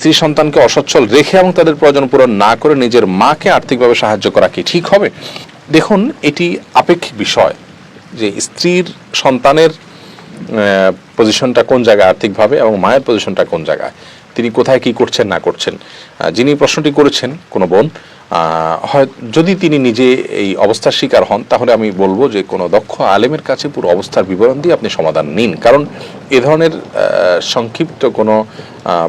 স্ত্রী সন্তানকে অসচ্ছল রেখে এবং তাদের প্রয়োজন পূরণ না করে নিজের মাকে আর্থিকভাবে সাহায্য করা কি ঠিক হবে? দেখুন, এটি আপেক্ষিক বিষয় যে স্ত্রীর সন্তানের পজিশনটা কোন জায়গায় আর্থিকভাবে এবং মায়ের পজিশনটা কোন জায়গায়। তিনি কোথায় কি করছেন, না করছেন। যিনি প্রশ্নটি করেছেন, কোনো বোন হয় যদি তিনি নিজে এই অবস্থার শিকার হন, তাহলে আমি বলব যে কোনো দক্ষ আলেমের কাছে পুরো অবস্থার বিবরণ দিয়ে আপনি সমাধান নিন। কারণ এ ধরনের সংক্ষিপ্ত কোনো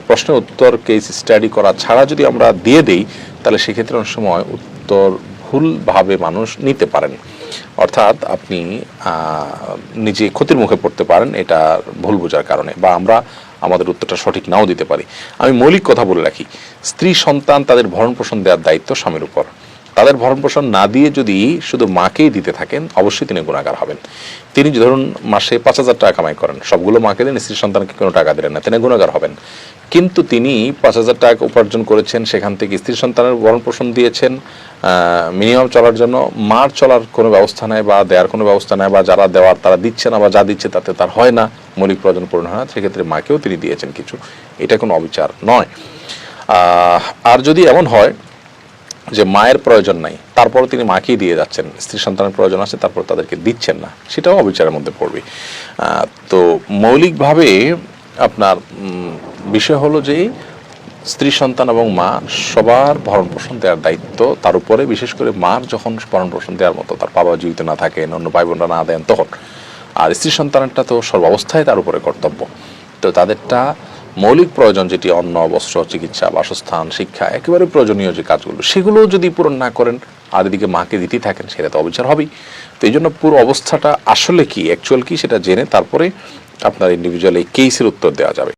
প্রশ্নের উত্তর কেস স্টাডি করা ছাড়া যদি আমরা দিয়ে দেই, তাহলে সেক্ষেত্রে অনেক সময় উত্তর ভুলভাবে মানুষ নিতে পারেন। অর্থাৎ আপনি নিজে ক্ষতির মুখে পড়তে পারেন, এটা ভুল বোঝার কারণে। বা আমরা আমাদের উত্তরটা সঠিক নাও দিতে পারি। আমি মৌলিক কথা বলে রাখি, স্ত্রী সন্তান তাদের ভরণ পোষণ দেওয়ার দায়িত্ব স্বামীর উপর। তাদের ভরণ পোষণ না দিয়ে যদি শুধু মাকেই দিতে থাকেন, অবশ্যই তিনি গুণাগার হবেন। তিনি ধরুন মাসে পাঁচ হাজার টাকা কামাই করেন, সবগুলো মাকে দেন স্ত্রী সন্তানকে কোনো টাকা দিলেন না, তিনি গুণাগার হবেন। কিন্তু তিনি পাঁচ হাজার টাকা উপার্জন করেছেন, সেখান থেকে স্ত্রী সন্তানের ভরণ পোষণ দিয়েছেন মিনিমাম চলার জন্য। মার চলার কোনো ব্যবস্থা নেয় বা দেওয়ার কোনো ব্যবস্থা নেয় বা যারা দেওয়ার তারা দিচ্ছে না বা যা দিচ্ছে তাতে তার হয় না, মৌলিক প্রয়োজন পূরণ হয় না, সেক্ষেত্রে মাকেও তিনি দিয়েছেন কিছু। এটা কোনো অবিচার নয়। আর যদি এমন হয় যে মায়ের প্রয়োজন নাই তারপর তিনি মাকেই দিয়ে যাচ্ছেন, স্ত্রী সন্তানের প্রয়োজন আছে, তারপর তাদেরকে দিচ্ছেন না। সেটাও অবিচারের মধ্যে পড়বে। তো মৌলিকভাবে আপনার বিষয় হলো যে স্ত্রী সন্তান এবং মা সবার ভরণ পোষণ দেওয়ার দায়িত্ব, তার উপরে বিশেষ করে মার যখন ভরণ পোষণ দেওয়ার মতো, তার বাবা জীবিত না থাকেন, অন্য ভাই বোনরা না দেন, তখন। আর স্ত্রী সন্তানেরটা তো সর্বাবস্থায় তার উপরে কর্তব্য। তো তাদেরটা মৌলিক প্রয়োজন যেটি অন্ন, বস্ত্র, চিকিৎসা, বাসস্থান, শিক্ষা, একেবারে প্রয়োজনীয় যে কাজগুলো, সেগুলো যদি পূরণ না করেন আর এদিকে মাকে দিতেই থাকেন, সেটা তো অবিচার হবেই। তো এই জন্য পুরো অবস্থাটা আসলে কি অ্যাকচুয়াল কি, সেটা জেনে তারপরে আপনার ইন্ডিভিজুয়াল এই কেসের উত্তর দেওয়া যাবে।